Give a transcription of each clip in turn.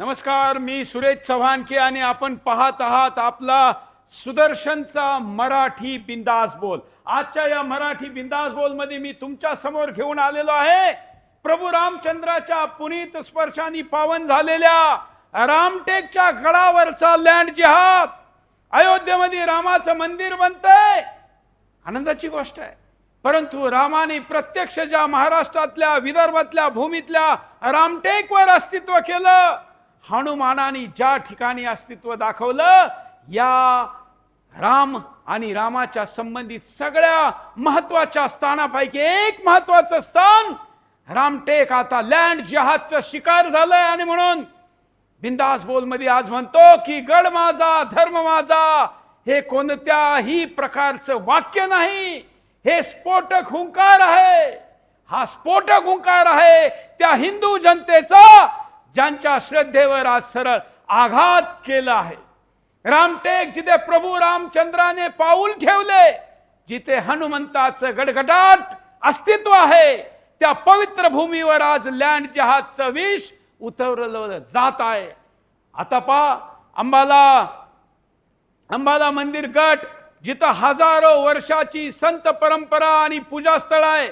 नमस्कार मी सुरेश चव्हाणके आणि आपण पाहत आहात आपला सुदर्शनचा मराठी बिंदास बोल. आजच्या या मराठी बिंदास बोलमध्ये मी तुमच्यासमोर घेऊन आलेलो आहे. प्रभू रामचंद्राच्या पुनीत स्पर्शाने पावन झालेल्या रामटेकच्या गडावरचा लँड जिहाद. अयोध्येमध्ये रामाचं मंदिर बनतंय. आनंदाची गोष्ट आहे. परंतु रामाने प्रत्यक्ष ज्या महाराष्ट्रातल्या विदर्भातल्या भूमीतल्या रामटेकवर अस्तित्व केलं हनुमानाने ज्या ठिकाणी अस्तित्व दाखवलं या राम आणि रामाच्या संबंधित सगळ्या महत्त्वाच्या स्थानापैकी एक महत्वाचं स्थान रामटेक आता लँड जहाजचं शिकार झालंय आणि म्हणून बिंदास बोलमध्ये आज म्हणतो की गड माझा धर्म माझा हे कोणत्याही प्रकारचं वाक्य नाही. हे स्फोटक हुंकार आहे. हा स्फोटक हुंकार आहे त्या हिंदू जनतेचा ज्यांच्या श्रद्धेवर आज सरळ आघात केला आहे. रामटेक जिथे प्रभू रामचंद्राने पाऊल ठेवले जिथे हनुमंताचं गडगडाट अस्तित्व आहे त्या पवित्र भूमीवर आज लँड जहाजचं विष उतरवलं जात आहे. आता पा अंबाला अंबाला मंदिर गट जिथं हजारो वर्षाची संत परंपरा आणि पूजास्थळ आहे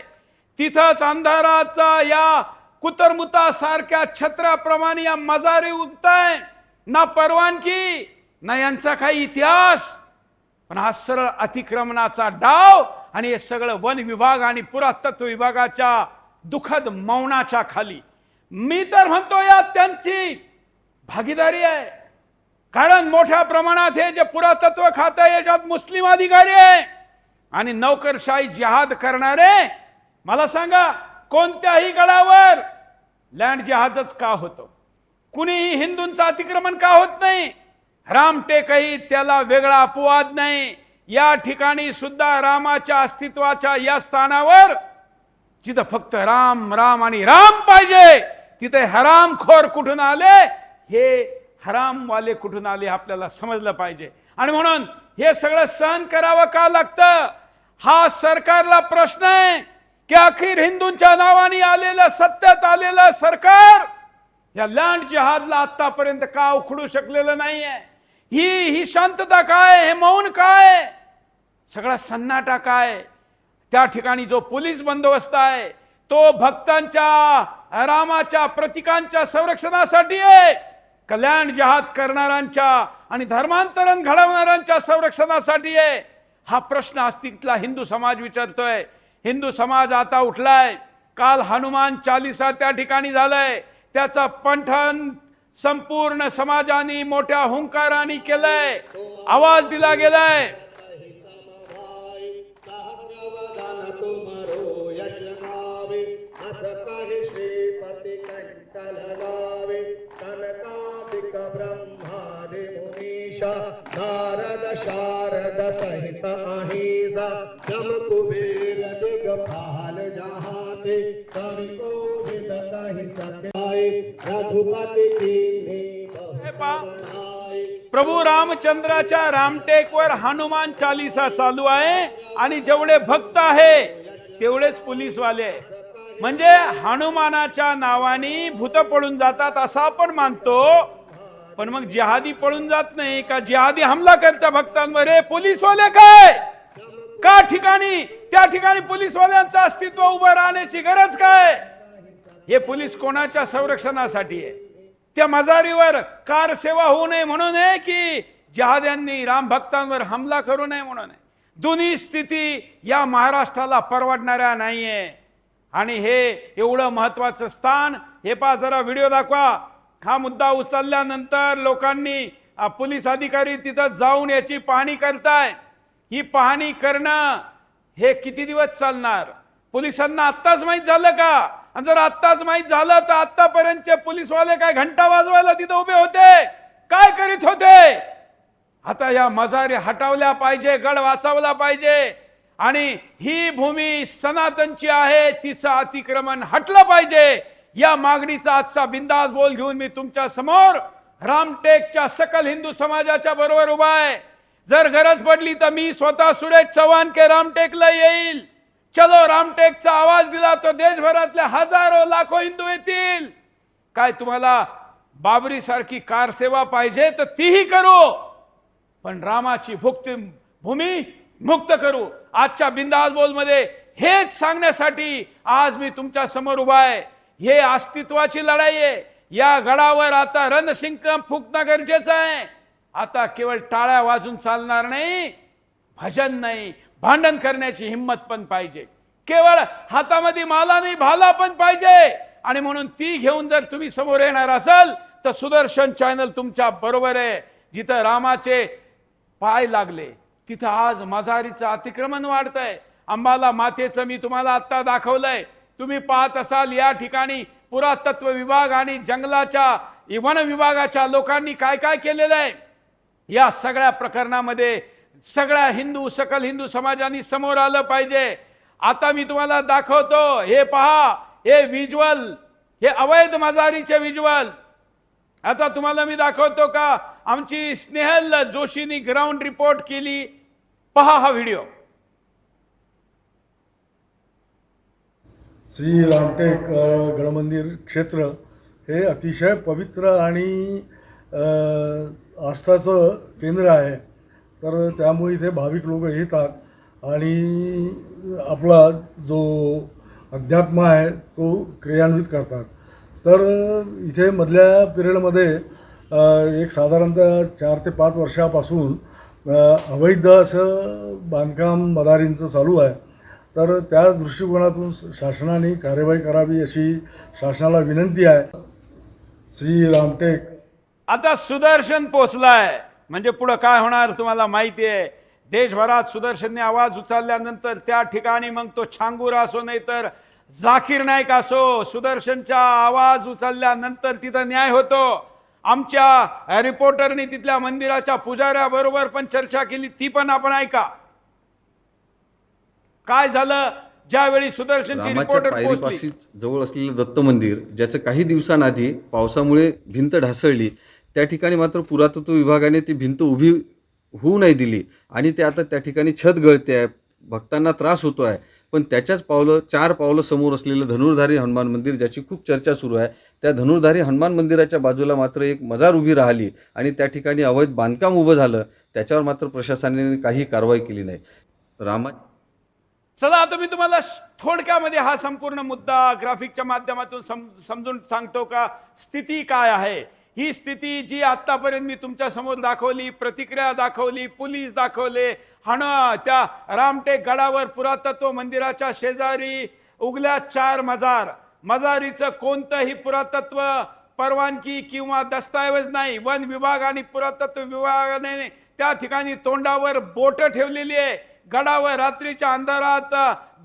तिथंच अंधाराचा या कुतरमुता सारख्या छत्राप्रमाणे या मजारी उगताय. ना परवानगी ना यांचा काही इतिहास. पण हा सरळ अतिक्रमणाचा डाव आणि हे सगळं वन विभाग आणि पुरातत्व विभागाच्या दुःखद मौनाच्या खाली. मी तर म्हणतो या त्यांची भागीदारी आहे. कारण मोठ्या प्रमाणात हे जे पुरातत्व खातं आहे याच्यात मुस्लिम अधिकारी आहे. आणि नोकरशाही जिहाद करणारे मला सांगा कोणत्याही गडावर. लँड जहाजच का होतो? कुणीही हिंदूंचं अतिक्रमण का होत नाही? रामटेकही त्याला वेगळा अपवाद नाही. या ठिकाणी सुद्धा रामाच्या अस्तित्वाच्या या स्थानावर जिथं फक्त राम राम आणि राम पाहिजे तिथे हरामखोर कुठून आले? हे हरामवाले कुठून आले आपल्याला समजलं पाहिजे. आणि म्हणून हे सगळं सहन करावं का लागतं? हा सरकारला प्रश्न आहे. की अखेर हिंदूंच्या नावाने आलेलं सत्यात आलेलं सरकार या लँड जहाजला आतापर्यंत का उखडू शकलेलं नाहीये? ही ही शांतता काय हे मौन काय सगळा सन्नाटा काय त्या ठिकाणी जो पोलीस बंदोबस्त आहे तो भक्तांच्या रामाच्या प्रतीकांच्या संरक्षणासाठी आहे. कल्याण जहाद करणाऱ्यांच्या आणि धर्मांतरण घडवणाऱ्यांच्या संरक्षणासाठी आहे? हा प्रश्न अस्तित्वातला हिंदू समाज विचारतोय. हिंदू समाज आता उठलाय. काल हनुमान चालिसा त्या ठिकाणी झालंय. त्याचं पंठन संपूर्ण समाजाने मोठ्या हुंकाराने केलंय. आवाज दिला गेलाय. नारद शारद सहिता दिगपाल जहाते कवि सकाय रघुपति बनाए प्रभू रामचंद्राच्या रामटेकवर हनुमान चालिसा चालू आहे आणि जेवढे भक्त आहे तेवढेच पोलीसवाले. म्हणजे हनुमानाच्या नावाने भूत पळून जातात असं आपण मानतो पण मग जिहादी पळून जात नाही का? जिहादी हमला करता भक्तांवर हे पोलीसवाले काय? का ठिकाणी? त्या ठिकाणी पोलीसवाल्यांचं अस्तित्व उभं राहण्याची गरज काय? हे पोलीस कोणाच्या संरक्षणासाठी आहे? त्या मजारीवर कार सेवा होऊ नये म्हणून आहे की जहाद्यांनी रामभक्तांवर हमला करू नये म्हणून आहे? दोन्ही स्थिती या महाराष्ट्राला परवडणाऱ्या नाहीये. आणि हे एवढं महत्वाचं स्थान हे पा जरा व्हिडिओ दाखवा. हा मुद्दा उचलल्यानंतर लोकांनी पोलीस अधिकारी तिथं जाऊन याची पाहणी करताय. ही पाहणी करणं हे किती दिवस चालणार? पोलिसांना आत्ताच माहीत झालं का? आणि जर आत्ताच माहीत झालं तर आत्तापर्यंतचे पोलीसवाले काय घंटा वाजवायला तिथं उभे होते? काय करीत होते? आता या मजारी हटवल्या पाहिजे गड वाचवला पाहिजे. आणि ही भूमी सनातनची आहे तिचं अतिक्रमण हटलं पाहिजे. या मागणीचा आजचा बिंदास बोल घेऊन मी तुमच्यासमोर रामटेकच्या सकल हिंदू समाजाच्या बरोबर उभा आहे. जर गरज पडली तर मी स्वतः सुरेश चव्हाण के रामटेकला येईल. चलो रामटेकचा आवाज दिला तर देशभरातल्या हजारो लाखो हिंदू येतील. काय तुम्हाला बाबरी सारखी कारसेवा पाहिजे तर तीही करू. पण रामाची भुक्ती भूमी मुक्त करू. आजच्या बिंदास बोलमध्ये हेच सांगण्यासाठी आज मी तुमच्यासमोर उभा आहे. हे अस्तित्वाची लढाई आहे. या गडावर आता रणशिंक फुकणं गरजेचं आहे. आता केवळ टाळ्या वाजून चालणार नाही भजन नाही भांडण करण्याची हिंमत पण पाहिजे. केवळ हातामध्ये माला नाही भाला पण पाहिजे. आणि म्हणून ती घेऊन जर तुम्ही समोर येणार असाल तर सुदर्शन चॅनल तुमच्या बरोबर आहे. जिथं रामाचे पाय लागले तिथं आज मजारीचं अतिक्रमण वाढतंय. अंबाला मातेचं मी तुम्हाला आत्ता दाखवलंय. तुम्ही पाहत असाल या ठिकाणी पुरातत्व विभाग आणि जंगलाच्या वन विभागाच्या लोकांनी काय काय केलेलं आहे? या सगळ्या प्रकरणामध्ये सगळ्या हिंदू सकल हिंदू समाजाने समोर आलं पाहिजे. आता मी तुम्हाला दाखवतो हे पहा हे व्हिज्युअल हे अवैध मजारीचे विज्युअल आता तुम्हाला मी दाखवतो का आमची स्नेहल जोशीनी ग्राउंड रिपोर्ट केली. पहा हा व्हिडिओ. श्री रामटेक गडमंदिर क्षेत्र हे अतिशय पवित्र आणि आस्थाचं केंद्र आहे. तर त्यामुळे इथे भाविक लोक येतात. आणि आपला जो अध्यात्म आहे तो क्रियान्वित करतात. तर इथे मधल्या पिरियडमध्ये एक साधारणतः चार ते पाच वर्षापासून अवैध असं बांधकाम मदारींचं चालू आहे. तर त्या दृष्टिकोनातून शासनाने कार्यवाही करावी अशी शासनाला विनंती आहे. श्री रामटेक आता सुदर्शन पोचलाय. म्हणजे पुढं काय होणार तुम्हाला माहिती आहे देशभरात सुदर्शनने आवाज उचलल्यानंतर त्या ठिकाणी मग तो छांगूर असो नाही तर जाकीर नाईक असो सुदर्शनचा आवाज उचलल्यानंतर तिथं न्याय होतो. आमच्या रिपोर्टरनी तिथल्या मंदिराच्या पुजाऱ्याबरोबर पण चर्चा केली ती पण आपण ऐका. काय झालं? ज्यावेळी सुदर्शनची रिपोर्टर जवळ असलेलं दत्त मंदिर ज्याचं काही दिवसांआधी पावसामुळे भिंत ढासळली त्या ठिकाणी मात्र पुरातत्व विभागाने ती भिंत उभी होऊ नाही दिली. आणि ते आता त्या ठिकाणी छत गळते आहे. भक्तांना त्रास होतो आहे. पण त्याच्याच पावलं चार पावलं समोर असलेलं धनुर्धारी हनुमान मंदिर ज्याची खूप चर्चा सुरू आहे त्या धनुर्धारी हनुमान मंदिराच्या बाजूला मात्र एक मजार उभी राहिली आणि त्या ठिकाणी अवैध बांधकाम उभं झालं. त्याच्यावर मात्र प्रशासनाने काही कारवाई केली नाही. रामा चला आता मी तुम्हाला थोडक्यामध्ये हा संपूर्ण मुद्दा ग्राफिकच्या माध्यमातून सम समजून सांगतो का? स्थिती काय आहे? ही स्थिती जी आत्तापर्यंत मी तुमच्यासमोर दाखवली प्रतिक्रिया दाखवली पोलीस दाखवले हण त्या रामटेक गडावर पुरातत्व मंदिराच्या शेजारी उगल्या चार मजार. मजारीचं कोणतंही पुरातत्व परवानगी किंवा दस्तऐवज नाही. वन विभाग आणि पुरातत्व विभागाने त्या ठिकाणी तोंडावर बोट ठेवलेली आहे. गडावर रात्रीच्या अंधारात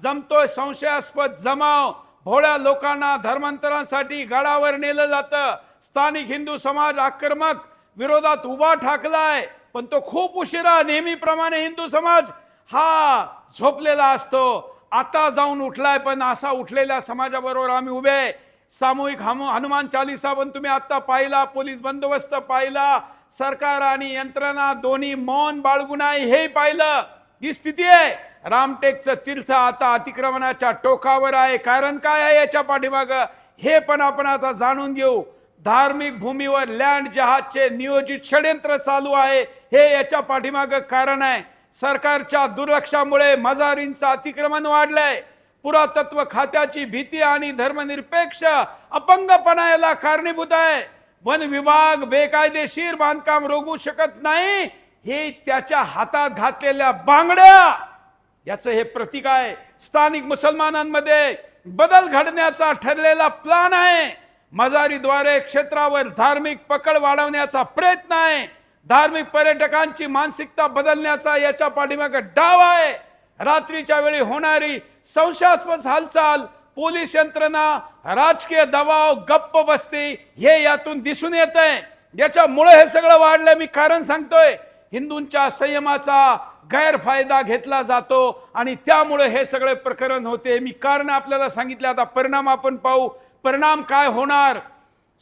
जमतोय संशयास्पद जमाव. भोळ्या लोकांना धर्मांतरांसाठी गडावर नेलं जातं. स्थानिक हिंदू समाज आक्रमक विरोधात उभा ठाकलाय पण तो खूप उशिरा नेहमीप्रमाणे हिंदू समाज हा झोपलेला असतो. आता जाऊन उठलाय पण असा उठलेल्या समाजाबरोबर आम्ही उभे आहे. सामूहिक हनु हनुमान चालिसा पण तुम्ही आता पाहिला पोलीस बंदोबस्त पाहिला सरकार आणि यंत्रणा दोन्ही मौन बाळगून आहे हे पाहिलं. ही स्थिती आहे. रामटेकचं तीर्थ आता अतिक्रमणाच्या टोकावर आहे. कारण काय आहे याच्या पाठीमाग? हे पण आपण आता जाणून घेऊ. धार्मिक भूमीवर लँड जहाजचे नियोजित षडयंत्र चालू आहे. हे याच्या पाठीमागं कारण आहे. सरकारच्या दुर्लक्षामुळे मजारींचं अतिक्रमण वाढलंय. पुरातत्व खात्याची भीती आणि धर्मनिरपेक्ष अपंगपणा याला कारणीभूत आहे. वन विभाग बेकायदेशीर बांधकाम रोगू शकत नाही. हे त्याच्या हातात घातलेल्या बांगड्या. याचं हे प्रतीक आहे. स्थानिक मुसलमानांमध्ये बदल घडण्याचा ठरलेला प्लान आहे. मजारीद्वारे क्षेत्रावर धार्मिक पकड वाढवण्याचा प्रयत्न आहे. धार्मिक पर्यटकांची मानसिकता बदलण्याचा याच्या पाठीमागे डाव आहे. रात्रीच्या वेळी होणारी संशयास्पद हालचाल पोलीस यंत्रणा राजकीय दबाव गप्प बसते हे यातून दिसून येत आहे याच्यामुळे हे सगळं वाढलंय मी कारण सांगतोय. हिंदूंच्या संयमाचा गैरफायदा घेतला जातो आणि त्यामुळे हे सगळे प्रकरण होते. मी कारण आपल्याला सांगितले आता परिणाम आपण पाहू. परिणाम काय होणार?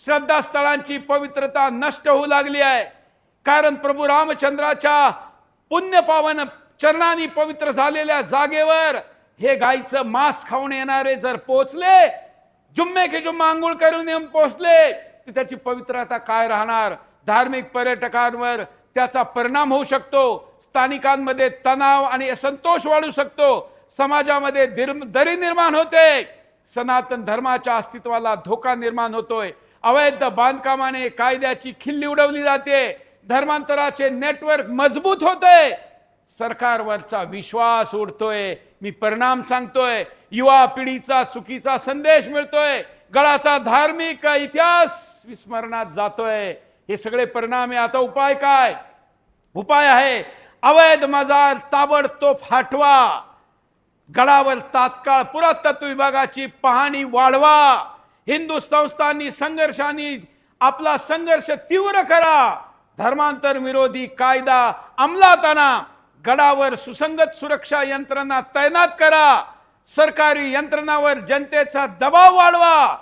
श्रद्धास्थळांची पवित्रता नष्ट होऊ लागली आहे. कारण प्रभू रामचंद्राच्या पुण्यपावन चरणानी पवित्र झालेल्या जागेवर हे गाईचं मांस खाऊन येणारे जर पोचले जुम्मे की जुम्मा आंघोळ करून येऊन पोचले तर त्याची पवित्रता काय राहणार? धार्मिक पर्यटकांवर त्याचा परिणाम होऊ शकतो. स्थानिकांमध्ये तणाव आणि असंतोष वाढू शकतो. समाजामध्ये दरी निर्माण होते. सनातन धर्माच्या अस्तित्वाला धोका निर्माण होतोय. अवैध बांधकामाने कायद्याची खिल्ली उडवली जाते. धर्मांतराचे नेटवर्क मजबूत होते. सरकारवरचा विश्वास उडतोय. मी परिणाम सांगतोय. युवा पिढीचा चुकीचा संदेश मिळतोय. गळाचा धार्मिक इतिहास विस्मरणात जातोय. हे सगळे परिणाम आहे. आता उपाय काय? उपाय आहे. अवैध मजार ताबडतोब हटवा. गडावर तात्काळ पुरातत्व विभागाची पाहणी वाढवा. हिंदू संस्थांनी संघर्षांनी आपला संघर्ष तीव्र करा. धर्मांतर विरोधी कायदा अंमलात आणा गडावर सुसंगत सुरक्षा यंत्रणा तैनात करा. सरकारी यंत्रणावर जनतेचा दबाव वाढवा.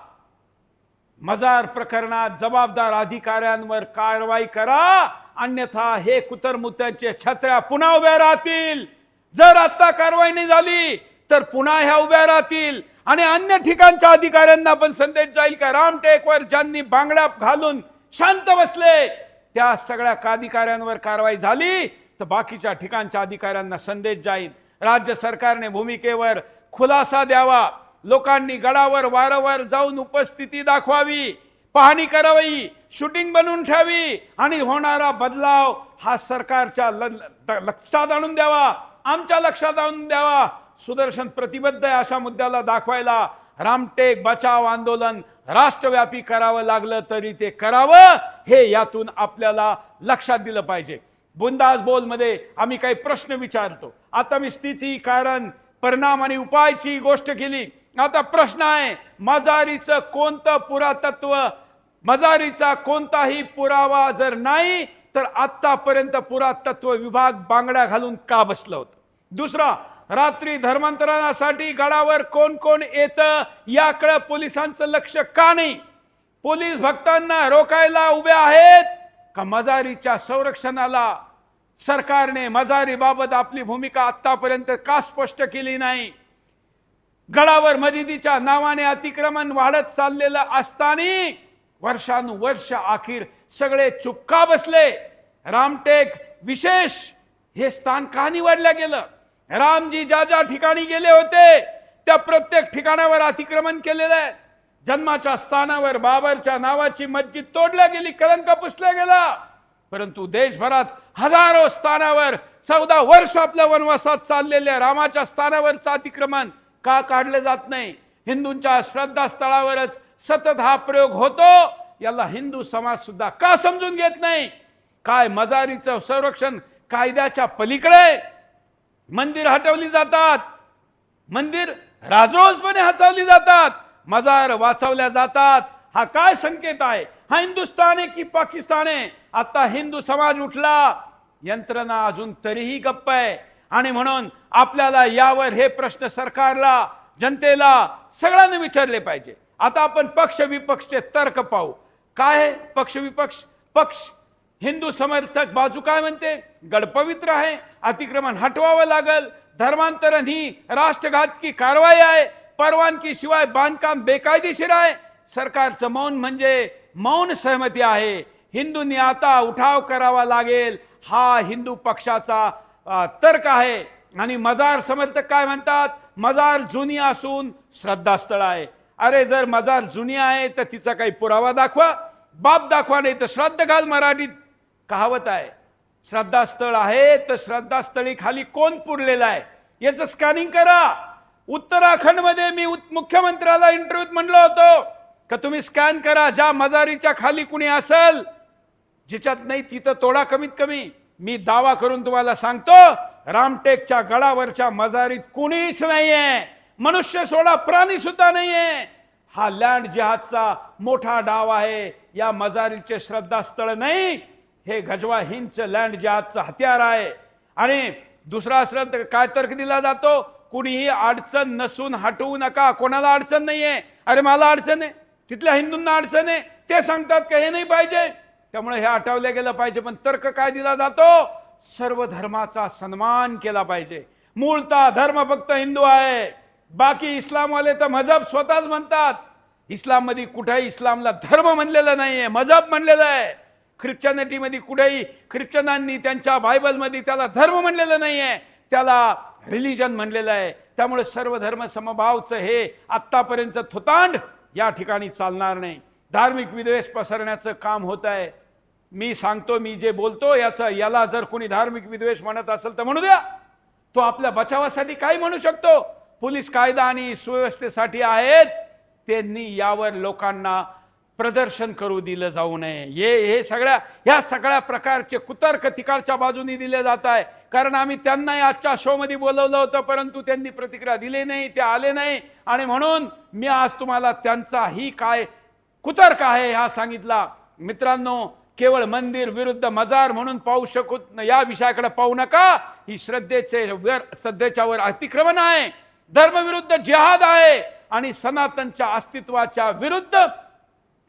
मजार प्रकरणात जबाबदार अधिकाऱ्यांवर कारवाई करा. अन्यथा हे कुतरमुत्यांचे छत्र्या पुन्हा उभ्या राहतील. जर आता कारवाई नाही झाली तर पुन्हा ह्या उभ्या राहतील. आणि अन्य ठिकाणच्या अधिकाऱ्यांना पण संदेश जाईल का? रामटेकवर ज्यांनी बांगड्या घालून शांत बसले त्या सगळ्या अधिकाऱ्यांवर कारवाई झाली तर बाकीच्या ठिकाणच्या अधिकाऱ्यांना संदेश जाईल. राज्य सरकारने भूमिकेवर खुलासा द्यावा. लोकांनी गडावर वारंवार जाऊन उपस्थिती दाखवावी. पाहणी करावी. शूटिंग बनवून ठेवावी. आणि होणारा बदलाव हा सरकारच्या ल- लक्षात आणून द्यावा. आमच्या लक्षात आणून द्यावा. सुदर्शन प्रतिबद्ध आहे अशा मुद्द्याला दाखवायला. रामटेक बचाव आंदोलन राष्ट्रव्यापी करावं लागलं तरी ते करावं हे यातून आपल्याला लक्षात दिलं पाहिजे. बुंदास बोलमध्ये आम्ही काही प्रश्न विचारतो. आता मी स्थिती कारण परिणाम आणि उपायची गोष्ट केली. आता प्रश्न आहे मजारीचं कोणतं पुरातत्व मजारीचा कोणताही पुरावा जर नाही तर आतापर्यंत पुरातत्व विभाग बांगड्या घालून का बसलं होतं? दुसरा रात्री धर्मांतरणासाठी गडावर कोण कोण येतं याकडे पोलिसांचं लक्ष का नाही? पोलीस भक्तांना रोखायला उभे आहेत का मजारीच्या संरक्षणाला? सरकारने मजारीबाबत आपली भूमिका आतापर्यंत का स्पष्ट केली नाही? गडावर मजिदीच्या नावाने अतिक्रमण वाढत चाललेलं असताना वर्षानुवर्ष अखेर सगळे चुपका बसले. रामटेक विशेष हे स्थान का निवडलं गेलं? रामजी ज्या ज्या ठिकाणी गेले होते त्या प्रत्येक ठिकाणावर अतिक्रमण केलेलं आहे. जन्माच्या स्थानावर बाबरच्या नावाची मस्जिद तोडल्या गेली कलंक पुसला गेला. परंतु देशभरात हजारो स्थानावर चौदा वर्ष आपल्या वनवासात चाललेल्या रामाच्या स्थानावरचं अतिक्रमण का काढलं जात नाही? हिंदूंच्या श्रद्धास्थळावरच सतत हा प्रयोग होतो. याला हिंदू समाज सुद्धा का समजून घेत नाही? काय मजारीचं संरक्षण कायद्याच्या पलीकडे? मंदिर हटवली जातात. मंदिर राजरोसपणे हचवली जातात. मजार वाचवल्या जातात. हा काय संकेत आहे? हा हिंदुस्थान आहे की पाकिस्तान आहे? आता हिंदू समाज उठला. यंत्रणा अजून तरीही गप्प आहे. आणि म्हणून आपल्याला यावर हे प्रश्न सरकारला जनतेला सगळ्यांना विचारले पाहिजे. आता आपण पक्ष विपक्षचे तर्क पाहू. काय पक्ष विपक्ष? पक्ष हिंदू समर्थक बाजू काय म्हणते? गडपवित्र आहे अतिक्रमण हटवावं लागल धर्मांतरण ही राष्ट्रघातकी कारवाई आहे परवानगी शिवाय बांधकाम बेकायदेशीर आहे. सरकारचं मौन म्हणजे मौन सहमती आहे. हिंदूंनी आता उठाव करावा लागेल हा हिंदू पक्षाचा तर्क आहे. आणि मजार समर्थक काय म्हणतात? मजार जुनी असून श्रद्धास्थळ आहे. अरे जर मजार जुनी आहे तर तिचा काही पुरावा दाखवा. बाप दाखवा नाही तर श्राद्ध घाल मराठीत. कहावत आहे श्रद्धास्थळ आहे तर श्रद्धास्थळी खाली कोण पुरलेलं आहे? याचं स्कॅनिंग करा. उत्तराखंडमध्ये मी मुख्यमंत्र्याला इंटरव्ह्यूत म्हणलं होतं. का तुम्ही स्कॅन करा ज्या मजारीच्या खाली कुणी असेल जिच्यात नाही तिथं तोडा कमीत कमी. मी दावा करून तुम्हाला सांगतो रामटेकच्या गडावरच्या मजारीत कुणीच नाहीये. मनुष्य सोडा प्राणी सुद्धा नाहीये. हा लँड जिहादचा मोठा डाव आहे. या मजारीचे श्रद्धास्थळ नाही. हे गजवा हिंच लँड जिहादचं हत्यार आहे. आणि दुसरा श्रद्ध काय तर्क दिला जातो? कुणीही अडचण नसून हटवू नका. कोणाला अडचण नाहीये. अरे मला अडचण आहे. तिथल्या हिंदूंना अडचण आहे. ते सांगतात का हे नाही पाहिजे. त्यामुळे हे आठवलं गेलं पाहिजे. पण तर्क काय दिला जातो? सर्व धर्माचा सन्मान केला पाहिजे. मूळता धर्म फक्त हिंदू आहे. बाकी इस्लामवाले तर मजहब स्वतःच म्हणतात. इस्लाममध्ये कुठेही इस्लामला धर्म म्हणलेला नाहीये. मजहब म्हणलेला आहे. ख्रिश्चनिटीमध्ये कुठेही ख्रिश्चनांनी त्यांच्या बायबलमध्ये त्याला धर्म म्हणलेलं नाही आहे त्याला रिलिजन म्हणलेलं आहे. त्यामुळे सर्व धर्म समभावचं हे आत्तापर्यंत थोतांड या ठिकाणी चालणार नाही. धार्मिक विद्वेष पसरण्याचं काम होत आहे. मी सांगतो मी जे बोलतो याचं याला जर कोणी धार्मिक विद्वेष म्हणत असेल तर म्हणू द्या. तो आपल्या बचावासाठी काय म्हणू शकतो. पोलीस कायदा आणि सुव्यवस्थेसाठी आहेत. त्यांनी यावर लोकांना प्रदर्शन करू दिलं जाऊ नये. हे हे सगळ्या ह्या सगळ्या प्रकारचे कुतर्क तिकडच्या बाजूनी दिले जात आहे. कारण आम्ही त्यांनाही आजच्या शोमध्ये बोलवलं होतं परंतु त्यांनी प्रतिक्रिया दिली नाही ते आले नाही. आणि म्हणून मी आज तुम्हाला त्यांचा ही काय कुतर्क आहे हा सांगितला. मित्रांनो केवळ मंदिर विरुद्ध मजार म्हणून पाहू शकत या विषयाकडे पाहू नका. ही श्रद्धेचे वर सध्याच्यावर अतिक्रमण आहे. धर्मविरुद्ध जिहाद आहे. आणि सनातनच्या अस्तित्वाच्या विरुद्ध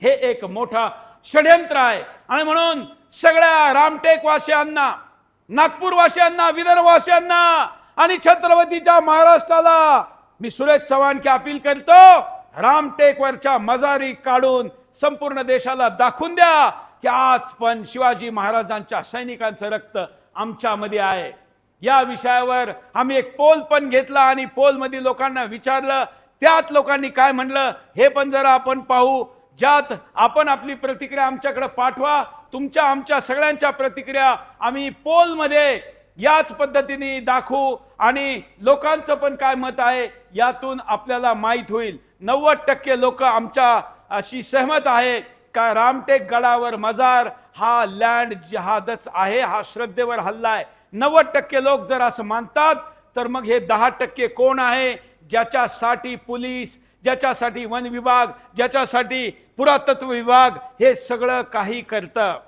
हे एक मोठा षड्यंत्र आहे. आणि म्हणून सगळ्या रामटेकवासियांना नागपूरवासियांना विदर्भवासियांना आणि छत्रपतीच्या महाराष्ट्राला मी सुरेश चव्हाण की अपील करतो रामटेकवरच्या मजारी काढून संपूर्ण देशाला दाखवून द्या की आज पण शिवाजी महाराजांच्या सैनिकांचं रक्त आमच्यामध्ये आहे. या विषयावर आम्ही एक पोल पण घेतला आणि पोलमध्ये लोकांना विचारलं. त्यात लोकांनी काय म्हणलं हे पण जरा आपण पाहू. ज्यात आपण आपली प्रतिक्रिया आमच्याकडे पाठवा तुमच्या आमच्या सगळ्यांच्या प्रतिक्रिया आम्ही पोलमध्ये याच पद्धतीने दाखवू आणि लोकांचं पण काय मत आहे यातून आपल्याला माहीत होईल. नव्वद टक्के लोक आमच्या अशी सहमत आहे का रामटेक गडावर मजार हा लँड जहादच आहे हा श्रद्धेवर हल्ला आहे. नव्वद टक्के लोक जर असं मानतात तर मग हे दहा टक्के कोण आहे ज्याच्यासाठी पोलीस ज्याच्यासाठी वन विभाग ज्याच्यासाठी पुरातत्व विभाग हे सगळं काही करतं.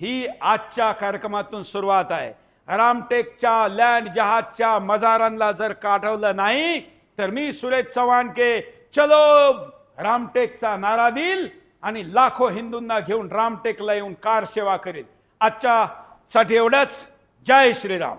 ही आजच्या कार्यक्रमातून सुरुवात आहे. रामटेकच्या लँड जहाजच्या मजारांना जर काढवलं नाही तर मी सुरेश चव्हाण के चलो रामटेकचा नारा देईल आणि लाखो हिंदूंना घेऊन रामटेकला येऊन कार सेवा करेल आजच्या साठी एवढंच. जय श्रीराम.